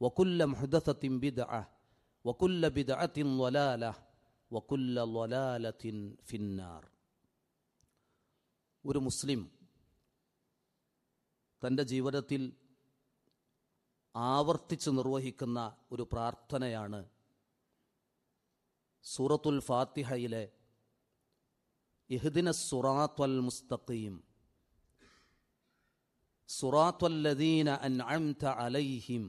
وكل മുഹദസത്തിൻ ബിദ وكل ബിദ അത്തിൻ وكل വക്കുല്ല في النار. ഒരു മുസ്ലിം തന്റെ ജീവിതത്തിൽ ആവർത്തിച്ച് നിർവഹിക്കുന്ന ഒരു പ്രാർത്ഥനയാണ് സൂറത്തുൽ ഫാത്തിഹയിലെ ഇഹ്ദിന സുറാത്വൽ മുസ്തഖീം. സുറാത്വല്ലദീന അൻഅംത അലൈഹിം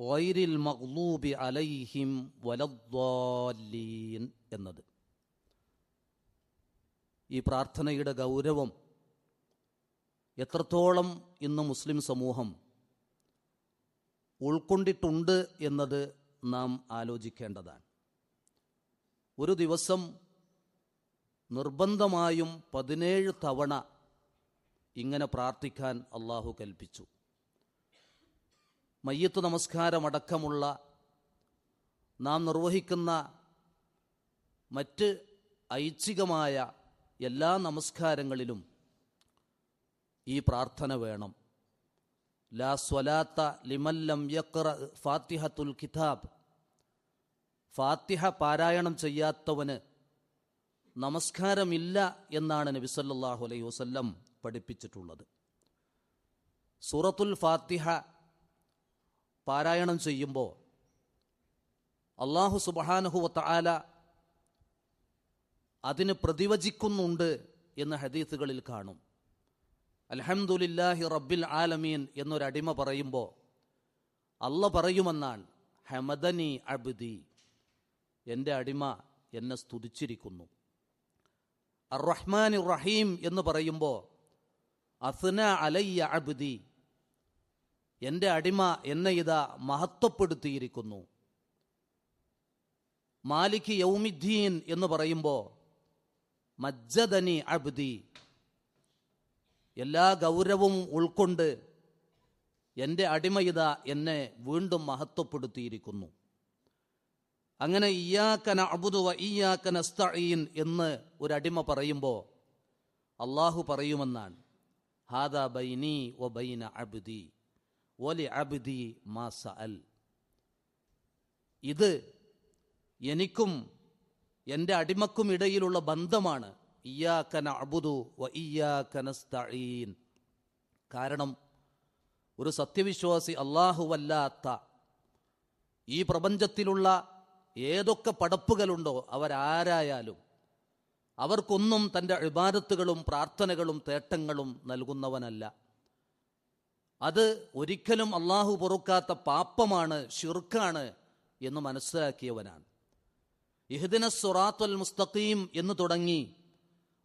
വൈരിൽ മഹ്ലൂബി അലൈഹിം വലദ്വാലീൻ എന്നത്. ഈ പ്രാർത്ഥനയുടെ ഗൗരവം എത്രത്തോളം ഇന്ന് മുസ്ലിം സമൂഹം ഉൾക്കൊണ്ടിട്ടുണ്ട് എന്നത് നാം ആലോചിക്കേണ്ടതാണ്. ഒരു ദിവസം നിർബന്ധമായും പതിനേഴ് തവണ ഇങ്ങനെ പ്രാർത്ഥിക്കാൻ അള്ളാഹു കൽപ്പിച്ചു. മയ്യത്ത് നമസ്കാരമടക്കമുള്ള നാം നിർവഹിക്കുന്ന മറ്റ് ഐച്ഛികമായ എല്ലാ നമസ്കാരങ്ങളിലും ഈ പ്രാർത്ഥന വേണം. ലാ സ്വലാത്ത ലിമല്ലം യക്ര ഫാത്തിഹത്തുൽ കിതാബ്. ഫാത്തിഹ പാരായണം ചെയ്യാത്തവന് നമസ്കാരമില്ല എന്നാണ് നബി സല്ലല്ലാഹു അലൈഹി വസല്ലം പഠിപ്പിച്ചിട്ടുള്ളത്. സൂറത്തുൽ ഫാത്തിഹ പാരായണം ചെയ്യുമ്പോൾ അള്ളാഹു സുബഹാനഹുവത്ത ആല അതിന് പ്രതിവചിക്കുന്നുണ്ട് എന്ന് ഹദീസുകളിൽ കാണും. അലഹമുല്ലാഹി റബ്ബിൽ ആലമീൻ എന്നൊരടിമ പറയുമ്പോൾ അല്ല പറയുമെന്നാണ് ഹമദനി അബ്ദി എന്റെ അടിമ എന്നെ സ്തുതിച്ചിരിക്കുന്നു. അർ റഹ്മാൻ റഹീം എന്ന് പറയുമ്പോൾ അസ്ന അലയ്യ അബ്ദി എന്റെ അടിമ എന്നെ ഇതാ മഹത്വപ്പെടുത്തിയിരിക്കുന്നു. മാലിക് യൗമിദ്ദീൻ എന്ന് പറയുമ്പോൾ മജ്ജദനി അബ്ദി. എല്ലാ ഗൗരവവും ഉൾക്കൊണ്ട് എന്റെ അടിമയിത എന്നെ വീണ്ടും മഹത്വപ്പെടുത്തിയിരിക്കുന്നു. അങ്ങനെ ഇയാക്കന അബുദുവ ഇയാക്കന സ്തഈൻ എന്ന് ഒരു അടിമ പറയുമ്പോൾ അള്ളാഹു പറയുമെന്നാണ്. ഹാദ ബൈനി ഒ ബൈന അബ്ദി. ഒലി അബ്ദി മാസ അൽ ഇത് എനിക്കും എന്റെ അടിമക്കും ഇടയിലുള്ള ബന്ധമാണ്. ഇയാക്കന അബുദു വ ഇയാക്കനസ്തഈൻ കാരണം ഒരു സത്യവിശ്വാസി അല്ലാഹുവല്ലാത്ത ഈ പ്രപഞ്ചത്തിലുള്ള ഏതൊക്കെ പടപ്പുകളുണ്ടോ അവരാരായാലും അവർക്കൊന്നും തന്റെ ഇബാദത്തുകളും പ്രാർത്ഥനകളും തേട്ടങ്ങളും നൽകുന്നവനല്ല. അത് ഒരിക്കലും അള്ളാഹു പൊറുക്കാത്ത പാപ്പമാണ് ഷിർക്കാണ് എന്ന് മനസ്സിലാക്കിയവനാണ്. ഇഹ്ദിന സുറാത്തുൽ മുസ്തഖീം എന്ന് തുടങ്ങി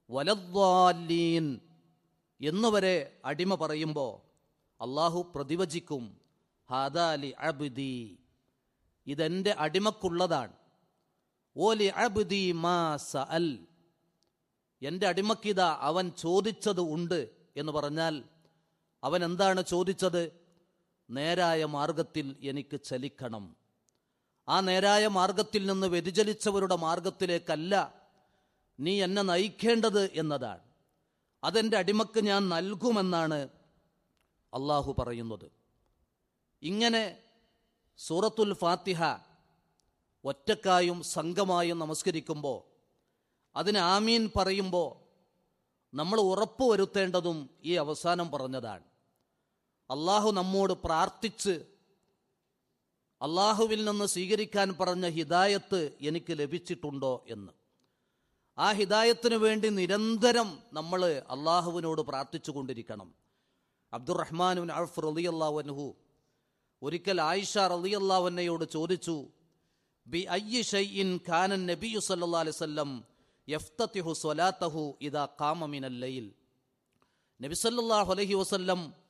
വലദ്വാലീൻ എന്നുവരെ അടിമ പറയുമ്പോൾ അള്ളാഹു പ്രതിവചിക്കും ഹാദാലി അബ്ദി. ഇതെന്റെ അടിമക്കുള്ളതാണ്. ഓലി അബ്ദി മാ സഅൽ. എന്റെ അടിമക്കിതാ അവൻ ചോദിച്ചത് ഉണ്ട് എന്ന് പറഞ്ഞാൽ അവൻ എന്താണ് ചോദിച്ചത്? നേരായ മാർഗത്തിൽ എനിക്ക് ചലിക്കണം. ആ നേരായ മാർഗത്തിൽ നിന്ന് വ്യതിചലിച്ചവരുടെ മാർഗത്തിലേക്കല്ല നീ എന്നെ നയിക്കേണ്ടത് എന്നതാണ്. അതെന്റെ അടിമക്ക് ഞാൻ നൽകുമെന്നാണ് അള്ളാഹു പറയുന്നത്. ഇങ്ങനെ സൂറത്തുൽ ഫാത്തിഹ ഒറ്റക്കായും സംഘമായും നമസ്കരിക്കുമ്പോൾ അതിന് ആമീൻ പറയുമ്പോൾ നമ്മൾ ഉറപ്പുവരുത്തേണ്ടതും ഈ അവസാനം പറഞ്ഞതാണ്. അള്ളാഹു നമ്മോട് പ്രാർത്ഥിച്ച് അള്ളാഹുവിൽ നിന്ന് സ്വീകരിക്കാൻ പറഞ്ഞ ഹിദായത്ത് എനിക്ക് ലഭിച്ചിട്ടുണ്ടോ എന്ന്. ആ ഹിദായത്തിന് വേണ്ടി നിരന്തരം നമ്മൾ അള്ളാഹുവിനോട് പ്രാർത്ഥിച്ചു കൊണ്ടിരിക്കണം. അബ്ദുറഹ്മാനുൻ അഫ് റലിയല്ലാവൻഹു ഒരിക്കൽ ആയിഷ റലി റലിയല്ലാവന്നയോട് ചോദിച്ചു ബി അയ്യ ഷൈഇൻ ഖാനൻ നബിയു സല്ലാ അലൈവല്ലം യഫ്തത്തിഹു സ്വലാത്തഹു ഇതാ കാമമിനല്ലയിൽ ലൈൽ. നബി സല്ലല്ലാഹു അലൈഹി വസല്ലം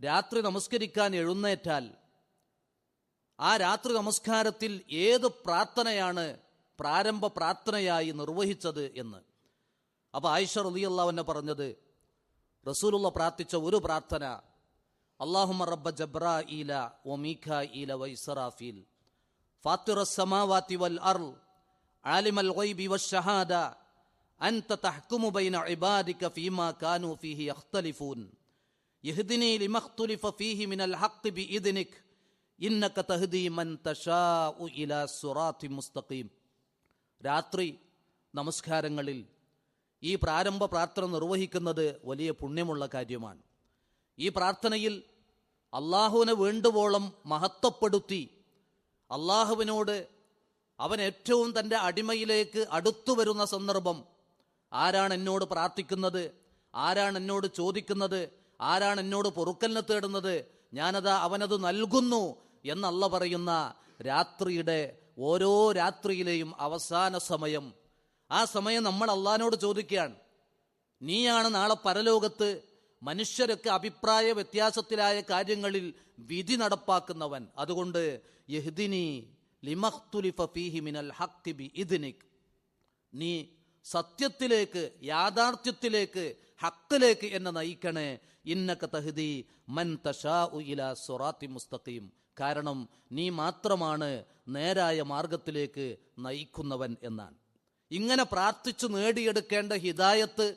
രാത്രി നമസ്കരിക്കാൻ എഴുന്നേറ്റാൽ ആ രാത്രി നമസ്കാരത്തിൽ ഏത് പ്രാർത്ഥനയാണ് പ്രാരംഭ പ്രാർത്ഥനയായി നിർവഹിച്ചത് എന്ന്. അപ്പോൾ ആയിഷ റലിയല്ലാവെന്നെ പറഞ്ഞത് റസൂലുള്ള പ്രാർത്ഥിച്ച ഒരു പ്രാർത്ഥന അള്ളാഹുമ റബ്ബ ജബ്ര ഈല ഒ മീഖ ഈല വൈസറാഫീൽ ഫാത്തിറ വൽ അർ ആലിമൽ ഗൈബി വഷഹാദ അൻത തഹ്കുമു ബൈന ഇബാദിക ഫീമാ കാനു ഫീഹി അഖ്തലിഫൂൻ യഹ്ദിനി ലിമഖ്തുലിഫ ഫീഹി മിനൽ ഹഖ് ബിഇദ്നിക് ഇന്നക തഹ്ദി മൻ തശാഉ ഇലാ സിറാത്തി മുസ്തഖീം. രാത്രി നമസ്കാരങ്ങളിൽ ഈ പ്രാരംഭ പ്രാർത്ഥന നിർവഹിക്കുന്നത് വലിയ പുണ്യമുള്ള കാര്യമാണ്. ഈ പ്രാർത്ഥനയിൽ അള്ളാഹുവിനെ വേണ്ടുവോളം മഹത്വപ്പെടുത്തി അള്ളാഹുവിനോട് അവൻ ഏറ്റവും തന്റെ അടിമയിലേക്ക് അടുത്തു വരുന്ന സന്ദർഭം ആരാണ് എന്നോട് പ്രാർത്ഥിക്കുന്നത് ആരാണ് എന്നോട് ചോദിക്കുന്നത് ആരാണ് എന്നോട് പൊറുക്കലിനെ തേടുന്നത്? ഞാനത് അവനത് നൽകുന്നു എന്നല്ല പറയുന്ന രാത്രിയുടെ ഓരോ രാത്രിയിലെയും അവസാന സമയം. ആ സമയം നമ്മൾ അള്ളഹാനോട് ചോദിക്കുകയാണ്. നീയാണ് നാളെ പരലോകത്ത് മനുഷ്യരൊക്കെ അഭിപ്രായ വ്യത്യാസത്തിലായ കാര്യങ്ങളിൽ വിധി നടപ്പാക്കുന്നവൻ. അതുകൊണ്ട് യഹ്ദിനി മിനൽ നീ സത്യത്തിലേക്ക് യാഥാർത്ഥ്യത്തിലേക്ക് ഹക്കിലേക്ക് എന്നെ നയിക്കണേ. ഇന്നക്ക തഹ്ദി മൻ തഷാ ഇലാ സൊറാത്തി മുസ്തഖീം. കാരണം നീ മാത്രമാണ് നേരായ മാർഗത്തിലേക്ക് നയിക്കുന്നവൻ എന്നാണ്. ഇങ്ങനെ പ്രാർത്ഥിച്ചു നേടിയെടുക്കേണ്ട ഹിതായത്ത്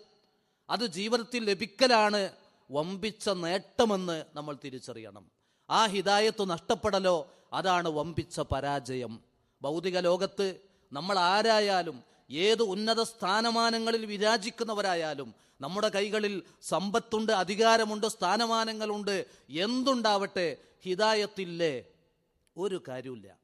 അത് ജീവിതത്തിൽ ലഭിക്കലാണ് വമ്പിച്ച നേട്ടമെന്ന് നമ്മൾ തിരിച്ചറിയണം. ആ ഹിതായത്ത് നഷ്ടപ്പെടലോ അതാണ് വമ്പിച്ച പരാജയം. ഭൗതിക ലോകത്ത് നമ്മൾ ആരായാലും ഏത് ഉന്നത സ്ഥാനമാനങ്ങളിൽ വിരാജിക്കുന്നവരായാലും നമ്മുടെ കൈകളിൽ സമ്പത്തുണ്ട് അധികാരമുണ്ട് സ്ഥാനമാനങ്ങളുണ്ട്. എന്തുണ്ടാവട്ടെ? ഹിതായത്തില്ലേ ഒരു കാര്യമില്ല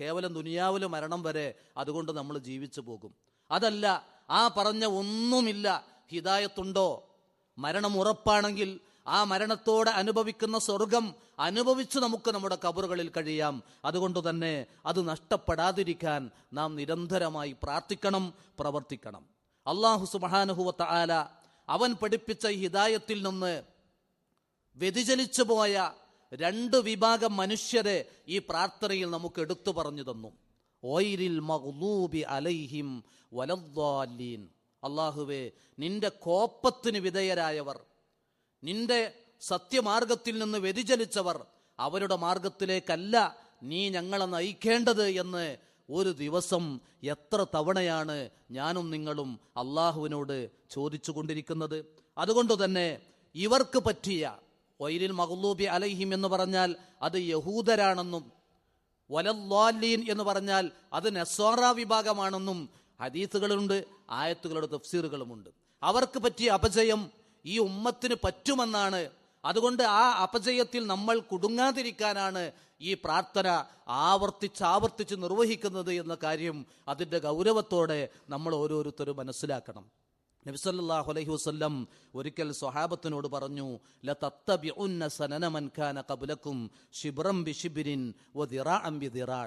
കേവലം ദുനിയാവിലെ മരണം വരെ അതുകൊണ്ട് നമ്മൾ ജീവിച്ചു പോകും. അതല്ല ആ പറഞ്ഞ ഒന്നുമില്ല. ഹിതായത്തുണ്ടോ മരണം ഉറപ്പാണെങ്കിൽ ആ മരണത്തോടെ അനുഭവിക്കുന്ന സ്വർഗം അനുഭവിച്ച് നമുക്ക് നമ്മുടെ കബറുകളിൽ കഴിയാം. അതുകൊണ്ട് തന്നെ അത് നഷ്ടപ്പെടാതിരിക്കാൻ നാം നിരന്തരമായി പ്രാർത്ഥിക്കണം പ്രവർത്തിക്കണം. അള്ളാഹു സുബാനുഹുവത്ത ആല അവൻ പഠിപ്പിച്ച ഹിദായത്തിൽ നിന്ന് വ്യതിചലിച്ചു പോയ രണ്ട് വിഭാഗം മനുഷ്യരെ ഈ പ്രാർത്ഥനയിൽ നമുക്ക് എടുത്തു പറഞ്ഞു തന്നു. ഓയിരിൽ മഹ്ലൂബി അലൈഹിം വലദ്വാലീൻ അള്ളാഹുവേ നിന്റെ കോപ്പത്തിന് വിധേയരായവർ നിന്റെ സത്യമാർഗത്തിൽ നിന്ന് വ്യതിചലിച്ചവർ അവരുടെ മാർഗത്തിലേക്കല്ല നീ ഞങ്ങളെ നയിക്കേണ്ടത് എന്ന് ഒരു ദിവസം എത്ര തവണയാണ് ഞാനും നിങ്ങളും അള്ളാഹുവിനോട് ചോദിച്ചു കൊണ്ടിരിക്കുന്നത് അതുകൊണ്ട് തന്നെ ഇവർക്ക് പറ്റിയ വൈലിൽ മഹ്ലൂബി അലൈഹിം എന്ന് പറഞ്ഞാൽ അത് യഹൂദരാണെന്നും വലല്ലാലീൻ എന്ന് പറഞ്ഞാൽ അത് നെസോറ വിഭാഗമാണെന്നും ഹദീസുകളുണ്ട് ആയത്തുകളുടെ തഫ്സീറുകളുമുണ്ട്. അവർക്ക് പറ്റിയ അപജയം ഈ ഉമ്മത്തിന് പറ്റുമെന്നാണ്. അതുകൊണ്ട് ആ അപജയത്തിൽ നമ്മൾ കുടുങ്ങാതിരിക്കാനാണ് ഈ പ്രാർത്ഥന ആവർത്തിച്ച് ആവർത്തിച്ച് നിർവഹിക്കുന്നത് എന്ന കാര്യം അതിന്റെ ഗൗരവത്തോടെ നമ്മൾ ഓരോരുത്തരും മനസ്സിലാക്കണം. നബിസല്ലാഹു അലൈഹി വസല്ലം ഒരിക്കൽ സ്വഹാബത്തിനോട് പറഞ്ഞു സനന മൻ കാന ഖബ്ലക്കും ശിബ്റം ബിശിബ്രിൻ വദിറാഅൻ ബിദിറാ.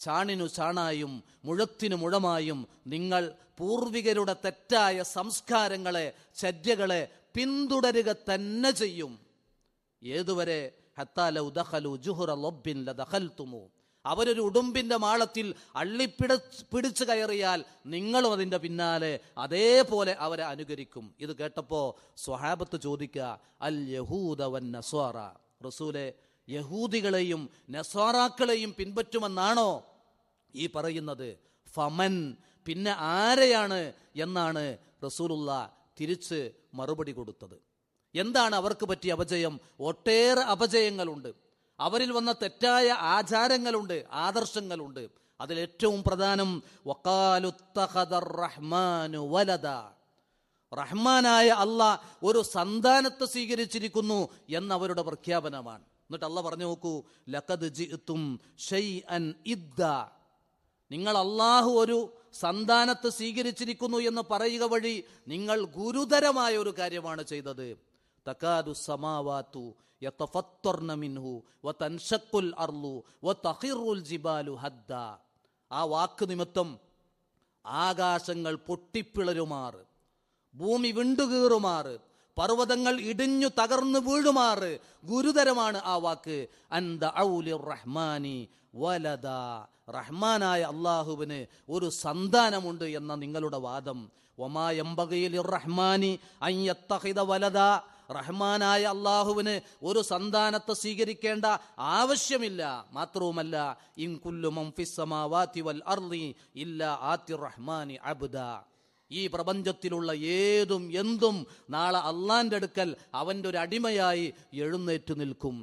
ചാണിനു ചാണായും മുഴത്തിനു മുഴമായും നിങ്ങൾ പൂർവികരുടെ തെറ്റായ സംസ്കാരങ്ങളെ ചര്യകളെ പിന്തുടരുക തന്നെ ചെയ്യും. ഏതുവരെ? അവരൊരു ഉടുമ്പിന്റെ മാളത്തിൽ അള്ളിപ്പിട പിടിച്ചു കയറിയാൽ നിങ്ങളും അതിന്റെ പിന്നാലെ അതേപോലെ അവരെ അനുകരിക്കും. ഇത് കേട്ടപ്പോ സ്വഹാബത്ത് ചോദിക്കുക അൽ യഹൂദ വൻ നസ്വാറ. റസൂലെ യഹൂദികളെയും നസ്വാറാക്കളെയും പിൻപറ്റുമെന്നാണോ ഈ പറയുന്നത്? ഫമൻ പിന്നെ ആരെയാണ്? എന്നാണ് റസൂലുള്ള തിരിച്ച് മറുപടി കൊടുത്തത്. എന്താണ് അവർക്ക് പറ്റിയ അപജയം? ഒട്ടേറെ അപജയങ്ങളുണ്ട്. അവരിൽ വന്ന തെറ്റായ ആചാരങ്ങളുണ്ട് ആദർശങ്ങളുണ്ട്. അതിൽ ഏറ്റവും പ്രധാനം റഹ്മാനു വലദ. റഹ്മാനായ അല്ല ഒരു സന്താനത്തെ സ്വീകരിച്ചിരിക്കുന്നു എന്നവരുടെ പ്രഖ്യാപനമാണ്. എന്നിട്ട് അല്ല പറഞ്ഞു നോക്കൂ ലഖദ് ഷൈഅൻ ഇദ്ദ. നിങ്ങൾ അള്ളാഹു ഒരു സന്താനത്തെ സ്വീകരിച്ചിരിക്കുന്നു എന്ന് പറയുക വഴി നിങ്ങൾ ഗുരുതരമായ ഒരു കാര്യമാണ് ചെയ്തത്. തക്കാദു സമാവാത്തു മിൻഹു അർലു വതഖിറുൽ ജിബാലു ഹദ്ദ. ആ വാക്ക് നിമിത്തം ആകാശങ്ങൾ പൊട്ടിപ്പിളരുമാറ് ഭൂമി വിണ്ടുകീറുമാറ് പർവതങ്ങൾ ഇടിഞ്ഞു തകർന്നു വീഴുമാറ് ഗുരുതരമാണ് ആ വാക്ക്. അന്ത റഹ്മാനി വലദ. റഹ്മാനായ അള്ളാഹുവിന് ഒരു സന്താനമുണ്ട് എന്ന നിങ്ങളുടെ വാദം. റഹ്മാനി അയ്യത്തഹിത വലദ. റഹ്മാനായ അള്ളാഹുവിന് ഒരു സന്താനത്തെ സ്വീകരിക്കേണ്ട ആവശ്യമില്ല. മാത്രവുമല്ല ഇൻകുല്ലു മംഫിസ്സമാവാതി വൽ അർലി ഇല്ല ആത്തി റഹ്മാനി അബ്ദ. ഈ പ്രപഞ്ചത്തിലുള്ള ഏതും എന്തും നാളെ അള്ളാന്റെ അടുക്കൽ അവന്റെ ഒരു അടിമയായി എഴുന്നേറ്റ് നിൽക്കും.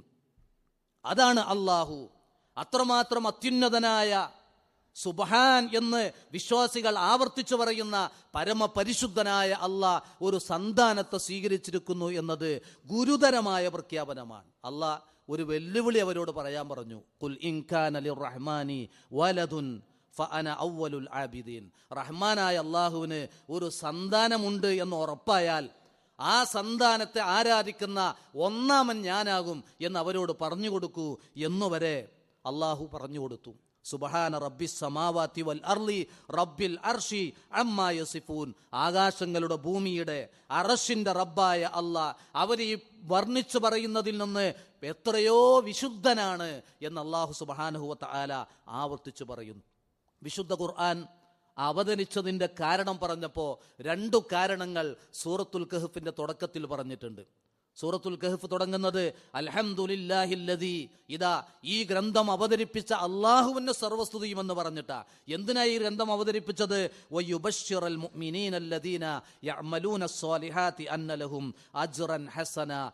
അതാണ് അള്ളാഹു അത്രമാത്രം അത്യുന്നതനായ സുബഹാൻ എന്ന് വിശ്വാസികൾ ആവർത്തിച്ചു പറയുന്ന പരമപരിശുദ്ധനായ അള്ളാ ഒരു സന്താനത്തെ സ്വീകരിച്ചിരിക്കുന്നു എന്നത് ഗുരുതരമായ പ്രഖ്യാപനമാണ്. അള്ളാഹ് ഒരു വെല്ലുവിളി അവരോട് പറയാൻ പറഞ്ഞു. കുൽ ഇൻഖാൻ അലി റഹ്മാനി വലതുൻ റഹ്മാനായ അള്ളാഹുവിന് ഒരു സന്താനമുണ്ട് എന്ന് ഉറപ്പായാൽ ആ സന്താനത്തെ ആരാധിക്കുന്ന ഒന്നാമൻ ഞാനാകും എന്ന് അവരോട് പറഞ്ഞു കൊടുക്കൂ എന്നുവരെ അള്ളാഹു പറഞ്ഞു കൊടുത്തു. സുബഹാന റബ്ബി സമാവാത്തി വൽ അർലി റബ്ബിൽ അർഷി അമ്മായ യസിഫൂൻ. ആകാശങ്ങളുടെ ഭൂമിയുടെ അറഷിന്റെ റബ്ബായ അല്ല അവരെ ഈ വർണിച്ചു പറയുന്നതിൽ നിന്ന് എത്രയോ വിശുദ്ധനാണ് എന്ന് അള്ളാഹു സുബഹാനുഹുവത്ത ആല ആവർത്തിച്ചു പറയുന്നു. വിശുദ്ധ ഖുർആൻ അവതരിച്ചതിന്റെ കാരണം പറഞ്ഞപ്പോൾ രണ്ടു കാരണങ്ങൾ സൂറത്തുൽ കഹഫിന്റെ തുടക്കത്തിൽ പറഞ്ഞിട്ടുണ്ട്. സൂറത്തുൽ കഹഫ് തുടങ്ങുന്നത് അൽഹംദുലില്ലാഹില്ലദി ഇതാ ഈ ഗ്രന്ഥം അവതരിപ്പിച്ച അള്ളാഹുവിന്റെ സർവസ്തുതിയും എന്ന് പറഞ്ഞിട്ടാ. എന്തിനാ ഈ ഗ്രന്ഥം അവതരിപ്പിച്ചത്? അജ്റൻ ഹസന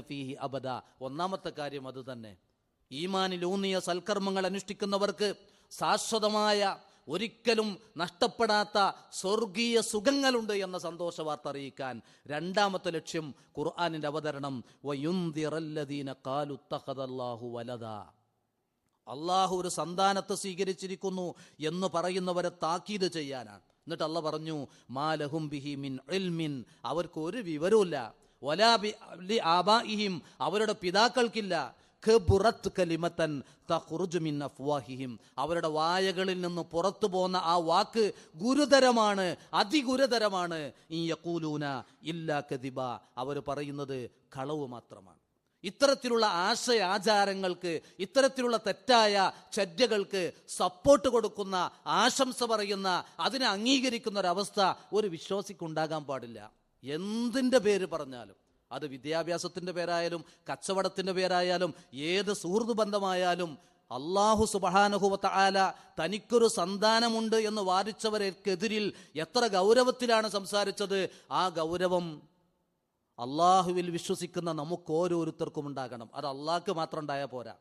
ഫീഹി അബദ. ഒന്നാമത്തെ കാര്യം അത് തന്നെ. ഈമാനിലൂന്നിയ സൽക്കർമ്മങ്ങൾ അനുഷ്ഠിക്കുന്നവർക്ക് ശാശ്വതമായ ഒരിക്കലും നഷ്ടപ്പെടാത്ത സ്വർഗീയ സുഖങ്ങളുണ്ട് എന്ന സന്തോഷ വാർത്ത അറിയിക്കാൻ രണ്ടാമത്തെ ലക്ഷ്യം ഖുർആാനിന്റെ അവതരണം. അള്ളാഹു ഒരു സന്താനത്തെ സ്വീകരിച്ചിരിക്കുന്നു എന്ന് പറയുന്നവരെ താക്കീത് ചെയ്യാനാണ്. എന്നിട്ട് അല്ല പറഞ്ഞു മാലഹും ബിഹി മിൻ ഇൽമിൻ. അവർക്ക് ഒരു വിവരവുമില്ല. വലാ ബി ആബാ ആബാഇഹിം അവരുടെ പിതാക്കൾക്കില്ല. ഖബുറത്ത് കലിമത്തൻ തഖുറുജുമിൻ അഫ്വാഹിഹിം. അവരുടെ വായകളിൽ നിന്ന് പുറത്തു പോകുന്ന ആ വാക്ക് ഗുരുതരമാണ് അതിഗുരുതരമാണ്. ഈ യക്കൂലൂന ഇല്ലാ കദിബ. അവർ പറയുന്നത് കളവ് മാത്രമാണ്. ഇത്തരത്തിലുള്ള ആശയ ആചാരങ്ങൾക്ക് ഇത്തരത്തിലുള്ള തെറ്റായ ചര്യകൾക്ക് സപ്പോർട്ട് കൊടുക്കുന്ന ആശംസ പറയുന്ന അതിനെ അംഗീകരിക്കുന്ന ഒരവസ്ഥ ഒരു വിശ്വാസിക്കുണ്ടാകാൻ പാടില്ല. എന്തിന്റെ പേര് പറഞ്ഞാലും. അത് വിദ്യാഭ്യാസത്തിന്റെ പേരായാലും കച്ചവടത്തിന്റെ പേരായാലും ഏത് സുഹൃത്ത് ബന്ധമായാലും അള്ളാഹു സുബഹാനുഹുവത്ത ആല തനിക്കൊരു സന്താനമുണ്ട് എന്ന് വാദിച്ചവർക്കെതിരിൽ എത്ര ഗൗരവത്തിലാണ് സംസാരിച്ചത്? ആ ഗൗരവം അള്ളാഹുവിൽ വിശ്വസിക്കുന്ന നമുക്ക് ഓരോരുത്തർക്കും ഉണ്ടാകണം. അത് അള്ളാഹ്ക്ക് മാത്രം ഉണ്ടായാൽ പോരാ.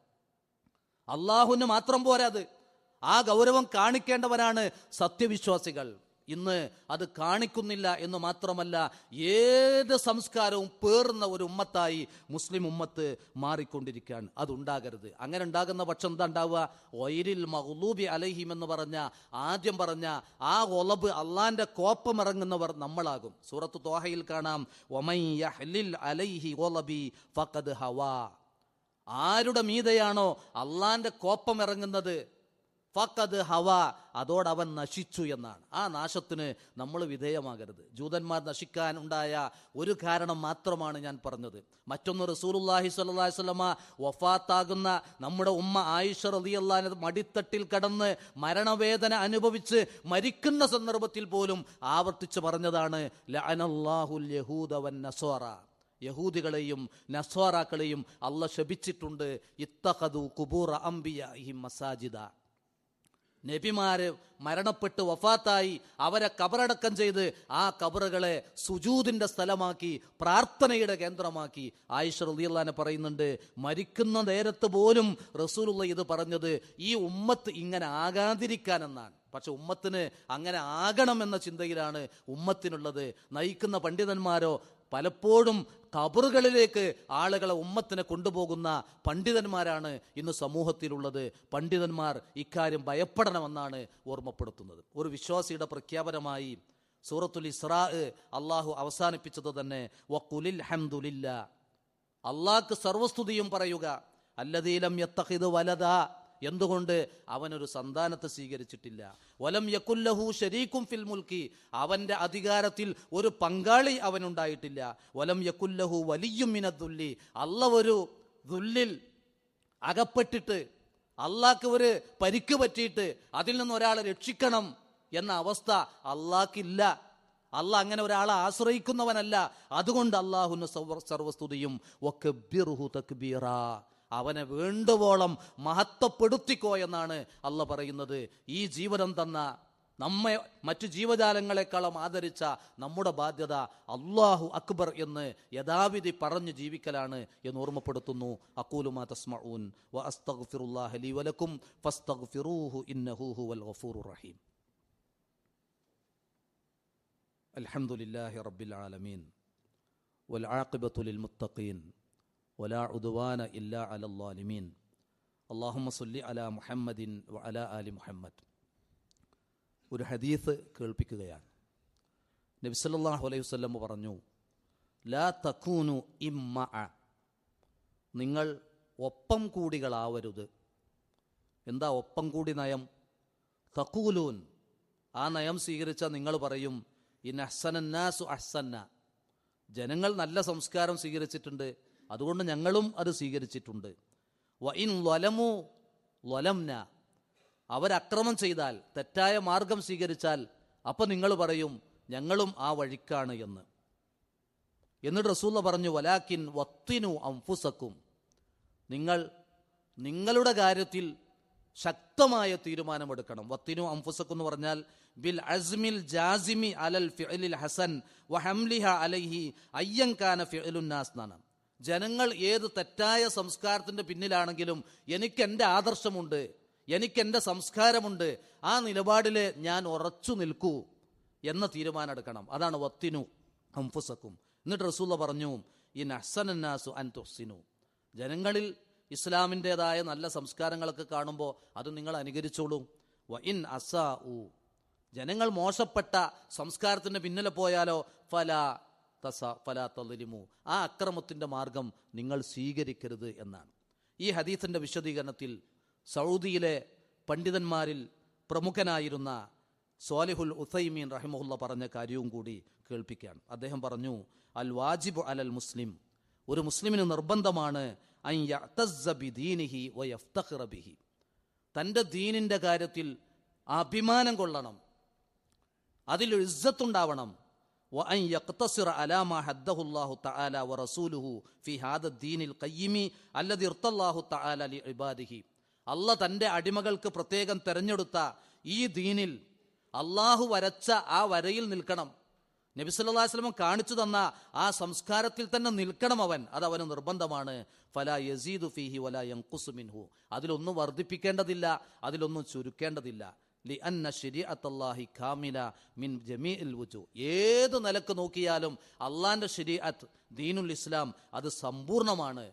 അള്ളാഹുവിന് മാത്രം പോരാ അത്. ആ ഗൗരവം കാണിക്കേണ്ടവരാണ് സത്യവിശ്വാസികൾ. ഇന്ന് അത് കാണിക്കുന്നില്ല എന്ന് മാത്രമല്ല ഏത് സംസ്കാരവും പേറുന്ന ഒരു ഉമ്മത്തായി മുസ്ലിം ഉമ്മത്ത് മാറിക്കൊണ്ടിരിക്കുകയാണ്. അതുണ്ടാകരുത്. അങ്ങനെ ഉണ്ടാകുന്ന പക്ഷം എന്താ ഉണ്ടാവുക? ഒയിരിൽ മഹ്ലൂബി അലഹിം എന്ന് പറഞ്ഞ ആദ്യം പറഞ്ഞ ആ ഒലബ് അള്ളാന്റെ കോപ്പമിറങ്ങുന്നവർ നമ്മളാകും. സൂറത്ത് തോഹയിൽ കാണാം അലൈഹി ഫഖദ് ഹവാ. ആരുടെ മീതയാണോ അള്ളാന്റെ കോപ്പം ഇറങ്ങുന്നത് ഫക്കത് ഹവ അതോടവൻ നശിച്ചു എന്നാണ്. ആ നാശത്തിന് നമ്മൾ വിധേയമാകരുത്. ജൂതന്മാർ നശിക്കാൻ ഉണ്ടായ ഒരു കാരണം മാത്രമാണ് ഞാൻ പറഞ്ഞത്. മറ്റൊന്ന് റസൂലുല്ലാഹി സ്വല്ലല്ലാഹി വസല്ലമ വഫാത്താകുന്ന നമ്മുടെ ഉമ്മ ആയിഷ റതിയല്ലാൻ മടിത്തട്ടിൽ കടന്ന് മരണവേദന അനുഭവിച്ച് മരിക്കുന്ന സന്ദർഭത്തിൽ പോലും ആവർത്തിച്ച് പറഞ്ഞതാണ് ലഅനല്ലാഹുൽ യഹൂദ വൻ നസ്വാറ യഹൂദികളെയും നസ്വാറാക്കളെയും അല്ല ശപിച്ചിട്ടുണ്ട് ഇത്തഹദു കുബൂറ അംബിയ മസാജിദ. നബിമാര് മരണപ്പെട്ട് വഫാത്തായി അവരെ കബറടക്കം ചെയ്ത് ആ കബറുകളെ സുജൂദിന്റെ സ്ഥലമാക്കി പ്രാർത്ഥനയുടെ കേന്ദ്രമാക്കി. ആയിഷ റളിയല്ലാഹു പറയുന്നുണ്ട് മരിക്കുന്ന നേരത്ത് പോലും റസൂലുള്ള ഇത് പറഞ്ഞത് ഈ ഉമ്മത്ത് ഇങ്ങനെ ആകാതിരിക്കാനെന്നാണ്. പക്ഷെ ഉമ്മത്തിന് അങ്ങനെ ആകണം എന്ന ചിന്തയിലാണ് ഉമ്മത്തിനുള്ളത്. നയിക്കുന്ന പണ്ഡിതന്മാരോ പലപ്പോഴും കബറുകളിലേക്ക് ആളുകളെ ഉമ്മത്തിനെ കൊണ്ടുപോകുന്ന പണ്ഡിതന്മാരാണ് ഇന്ന് സമൂഹത്തിലുള്ളത്. പണ്ഡിതന്മാർ ഇക്കാര്യം ഭയപ്പെടണമെന്നാണ് ഓർമ്മപ്പെടുത്തുന്നത്. ഒരു വിശ്വാസിയുടെ പ്രഖ്യാപനമായി സൂറത്തുൽ ഇസ്രാ അള്ളാഹു അവസാനിപ്പിച്ചത് തന്നെ വക്കുലിൽ ഹംദുലില്ല അള്ളാഹ്ക്ക് സർവസ്തുതിയും പറയുക അല്ലതീലം യത്തഹിദ് വലത എന്തുകൊണ്ട് അവനൊരു സന്താനത്തെ സ്വീകരിച്ചിട്ടില്ല? വലം യക്കുല്ലഹു ഷരീക്കും ഫിൽ മുൽക്കി. അവന്റെ അധികാരത്തിൽ ഒരു പങ്കാളി അവനുണ്ടായിട്ടില്ല. വലം യക്കുല്ലഹു വലിയും മിനദുല്ലി അല്ല ഒരു ദുല്ലിൽ അകപ്പെട്ടിട്ട് അള്ളാഹ്ക്ക് ഒരു പരിക്ക് പറ്റിയിട്ട് അതിൽ നിന്ന് ഒരാളെ രക്ഷിക്കണം എന്ന അവസ്ഥ അള്ളാഹ്ക്കില്ല അല്ല അങ്ങനെ ഒരാളെ ആശ്രയിക്കുന്നവനല്ല. അതുകൊണ്ട് അള്ളാഹുന് സർവസ്തുതിയും തക്ബീറാ. അവനെ വേണ്ടുവോളം മഹത്വപ്പെടുത്തിക്കോ എന്നാണ് അല്ല പറയുന്നത്. ഈ ജീവനം തന്ന നമ്മെ മറ്റു ജീവജാലങ്ങളെക്കാളും ആദരിച്ച നമ്മുടെ ബാധ്യത അള്ളാഹു അക്ബർ എന്ന് യഥാവിധി പറഞ്ഞു ജീവിക്കലാണ് എന്ന് ഓർമ്മപ്പെടുത്തുന്നു. അക്കൂലുമാ തസ്മഊൻ. വ ലീ വലക്കും ഫസ്തഗ്ഫിറൂഹു ഇന്നഹു ഹുവൽ റഹീം. അൽഹംദുലില്ലാഹി റബ്ബിൽ ആലമീൻ. വൽ ആഖിബത്തു ലിൽ മുത്തഖീൻ. വലാ عدوان إلا على الظالمين. اللهم صل على محمد وعلى അലാ محمد. ഒരു ഹദീസ് കേൾപ്പിക്കുകയാണ്. നബി സല്ലല്ലാഹു അലൈഹി വസല്ലം പറഞ്ഞു ലാ തക്കൂനു ഇമ്മ. നിങ്ങൾ ഒപ്പം കൂടികളാവരുത്. എന്താ ഒപ്പം കൂടി നയം? തക്കൂലൂൻ ആ നയം സ്വീകരിച്ച നിങ്ങൾ പറയും ഇൻ അഹ്സനന്നാസു അഹ്സന്ന. ജനങ്ങൾ നല്ല സംസ്കാരം സ്വീകരിച്ചിട്ടുണ്ട് അതുകൊണ്ട് ഞങ്ങളും അത് സ്വീകരിച്ചിട്ടുണ്ട്. വ ഇൻ ലൊലമു ലൊലംന അവരക്രമം ചെയ്താൽ തെറ്റായ മാർഗം സ്വീകരിച്ചാൽ അപ്പം നിങ്ങൾ പറയും ഞങ്ങളും ആ വഴിക്കാണ് എന്ന്. എന്നിട്ട് റസൂല്ല പറഞ്ഞു വലാക്കിൻ വത്തിനു അംഫുസക്കും. നിങ്ങൾ നിങ്ങളുടെ കാര്യത്തിൽ ശക്തമായ തീരുമാനമെടുക്കണം. വത്തിനു അംഫുസക്കും എന്ന് പറഞ്ഞാൽ ബിൽ അസ്മിൽ ജാസിമി അലൽ ഫിഅലിൽ ഹസൻ വഹംലിഹ അലൈഹി അയ്യൻ കാന ഫിഅലുന്നാസ് എന്നാണ്. ജനങ്ങൾ ഏത് തെറ്റായ സംസ്കാരത്തിന്റെ പിന്നിലാണെങ്കിലും എനിക്ക് എന്റെ ആദർശമുണ്ട് എനിക്ക് എന്റെ സംസ്കാരമുണ്ട് ആ നിലപാടിൽ ഞാൻ ഉറച്ചു നിൽക്കൂ എന്ന തീരുമാനം എടുക്കണം അതാണ് വത്തിനു ഹംഫുസക്കും എന്നിട്ട് റസൂല പറഞ്ഞു ഇൻ അഹ്സനന്നാസു അൻ തുഹ്സിനു. ജനങ്ങളിൽ ഇസ്ലാമിന്റെതായ നല്ല സംസ്കാരങ്ങളൊക്കെ കാണുമ്പോൾ അത് നിങ്ങൾ അനുകരിച്ചോളൂ. വ ഇൻ അസ ജനങ്ങൾ മോശപ്പെട്ട സംസ്കാരത്തിന്റെ പിന്നിലെ പോയാലോ? ഫല. തസ ഫലാ തലിമു ആ അക്രമത്തിന്റെ മാർഗം നിങ്ങൾ സ്വീകരിക്കരുത് എന്നാണ്. ഈ ഹദീസിന്റെ വിശദീകരണത്തിൽ സൗദിയിലെ പണ്ഡിതന്മാരിൽ പ്രമുഖനായിരുന്ന സോലിഹുൽ ഉസൈമീൻ റഹിമുല്ല പറഞ്ഞ കാര്യവും കൂടി കേൾപ്പിക്കുകയാണ്. അദ്ദേഹം പറഞ്ഞു അൽ വാജിബ് അലൽ മുസ്ലിം. ഒരു മുസ്ലിമിന് നിർബന്ധമാണ് ബിഹി. തന്റെ ദീനിന്റെ കാര്യത്തിൽ അഭിമാനം കൊള്ളണം. അതിൽ ഇസ്സത്തുണ്ടാവണം. وأن يقتصر على ما حده الله تعالى ورسوله في هذا الدين القيم الذي ارتضى الله تعالى لعباده അല്ല തൻ്റെ അടിമകൾക്ക് പ്രത്യേകം തെരഞ്ഞെടുത്ത ഈ ദീനിൽ അള്ളാഹു വരച്ച ആ വരയിൽ നിൽക്കണം നബി സല്ലല്ലാഹു അലൈഹി വസല്ലം കാണിച്ചു തന്ന ആ സംസ്കാരത്തിൽ തന്നെ നിൽക്കണം അവൻ അത് അവന് നിർബന്ധമാണ് ഫല യസീദു ഫീഹി വല യൻഖുസു മിൻഹു അതിലൊന്നും വർദ്ധിപ്പിക്കേണ്ടതില്ല അതിലൊന്നും ചുരുക്കേണ്ടതില്ല ലി അന്ന ശരീഅത്തല്ലാഹി കാമില മിൻ ജമീഇൽ വുജു. ഏത് നിലയ്ക്ക് നോക്കിയാലും അള്ളാന്റെ ശരീഅത്ത് ദീനുൽ ഇസ്ലാം അത് സമ്പൂർണമാണ്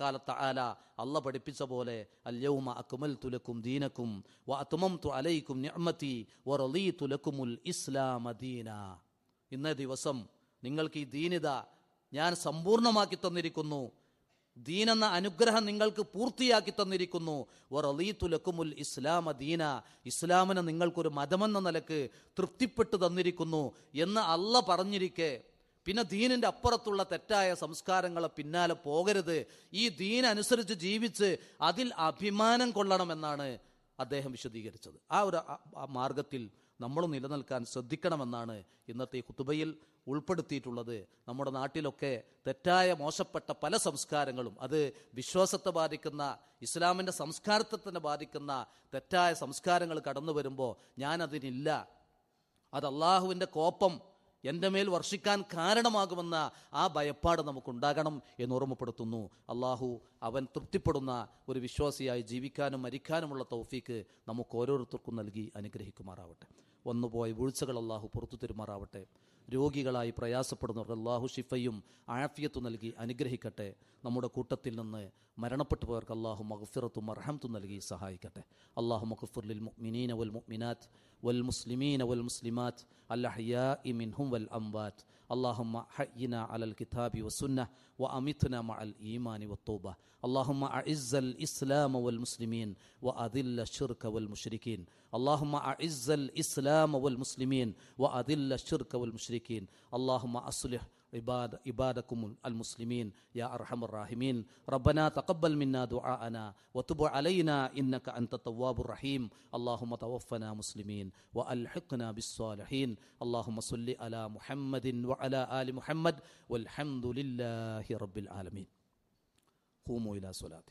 കാലത്ത് ആല അല്ല പഠിപ്പിച്ച പോലെ അല്യൗമ അക്മൽ തുലക്കും ദീനക്കും വ അത്മം തു അലൈക്കും ഞമ്മത്തി വ റളീ തുലക്കുമുൽ ഇസ്ലാമ ദീന. ഇന്നേ ദിവസം നിങ്ങൾക്ക് ഈ ദീനിത ഞാൻ സമ്പൂർണമാക്കി തന്നിരിക്കുന്നു. ദീനെന്ന അനുഗ്രഹം നിങ്ങൾക്ക് പൂർത്തിയാക്കി തന്നിരിക്കുന്നു. വറലീത്തുലക്കുമുൽ ഇസ്ലാമ ദീന. ഇസ്ലാമിനെ നിങ്ങൾക്കൊരു മതമെന്ന നിലയ്ക്ക് തൃപ്തിപ്പെട്ടു തന്നിരിക്കുന്നു എന്ന് അല്ല പറഞ്ഞിരിക്കെ. പിന്നെ ദീനിന്റെ അപ്പുറത്തുള്ള തെറ്റായ സംസ്കാരങ്ങളെ പിന്നാലെ പോകരുത്. ഈ ദീനനുസരിച്ച് ജീവിച്ച് അതിൽ അഭിമാനം കൊള്ളണമെന്നാണ് അദ്ദേഹം വിശദീകരിച്ചത്. ആ ഒരു മാർഗത്തിൽ നമ്മൾ നിലനിൽക്കാൻ ശ്രദ്ധിക്കണമെന്നാണ് ഇന്നത്തെ കുത്തുബയിൽ ഉൾപ്പെടുത്തിയിട്ടുള്ളത്. നമ്മുടെ നാട്ടിലൊക്കെ തെറ്റായ മോശപ്പെട്ട പല സംസ്കാരങ്ങളും അത് വിശ്വാസത്തെ ബാധിക്കുന്ന ഇസ്ലാമിന്റെ സംസ്കാരത്തെ തന്നെ ബാധിക്കുന്ന തെറ്റായ സംസ്കാരങ്ങൾ കടന്നു വരുമ്പോൾ ഞാനതിനില്ല. അത് അള്ളാഹുവിന്റെ കോപ്പം എന്റെ മേൽ വർഷിക്കാൻ കാരണമാകുമെന്ന ആ ഭയപ്പാട് നമുക്കുണ്ടാകണം എന്ന് ഓർമ്മപ്പെടുത്തുന്നു. അള്ളാഹു അവൻ തൃപ്തിപ്പെടുന്ന ഒരു വിശ്വാസിയായി ജീവിക്കാനും മരിക്കാനുമുള്ള തൗഫീക്ക് നമുക്ക് ഓരോരുത്തർക്കും നൽകി അനുഗ്രഹിക്കുമാറാവട്ടെ. ഒന്നുപോയ വീഴ്ചകൾ അള്ളാഹു പുറത്തു തരുമാറാവട്ടെ. രോഗികളായി പ്രയാസപ്പെടുന്നവർക്ക് അള്ളാഹു ഷിഫയും ആഫിയത്തു നൽകി അനുഗ്രഹിക്കട്ടെ. നമ്മുടെ കൂട്ടത്തിൽ നിന്ന് മരണപ്പെട്ടു പോയവർക്ക് അള്ളാഹു മഹഫിറത്തും അർഹമത്തും നൽകി സഹായിക്കട്ടെ. അള്ളാഹു മഗ്ഫുർലിൽ മുഅ്മിനീന വൽ മുഅ്മിനാത്ത് വൽ മുസ്ലിമീന വൽ മുസ്ലിമാത്ത് അൽ അഹ്യാഇ മിൻഹും വൽ അംവാത്ത്. اللهم حينا على الكتاب والسنة وأمتنا مع الإيمان والتوبة. اللهم أعز الإسلام والمسلمين وأذل الشرك والمشركين. اللهم أعز الإسلام والمسلمين وأذل الشرك والمشركين. اللهم أصلح عباد عبادكم المسلمين يا أرحم الراحمين. ربنا تقبل منا دعاءنا وتب علينا إنك أنت التواب الرحيم. اللهم توفنا مسلمين وألحقنا بالصالحين. اللهم صل على محمد وعلى آل محمد والحمد لله رب العالمين. قوموا إلى صلاتكم.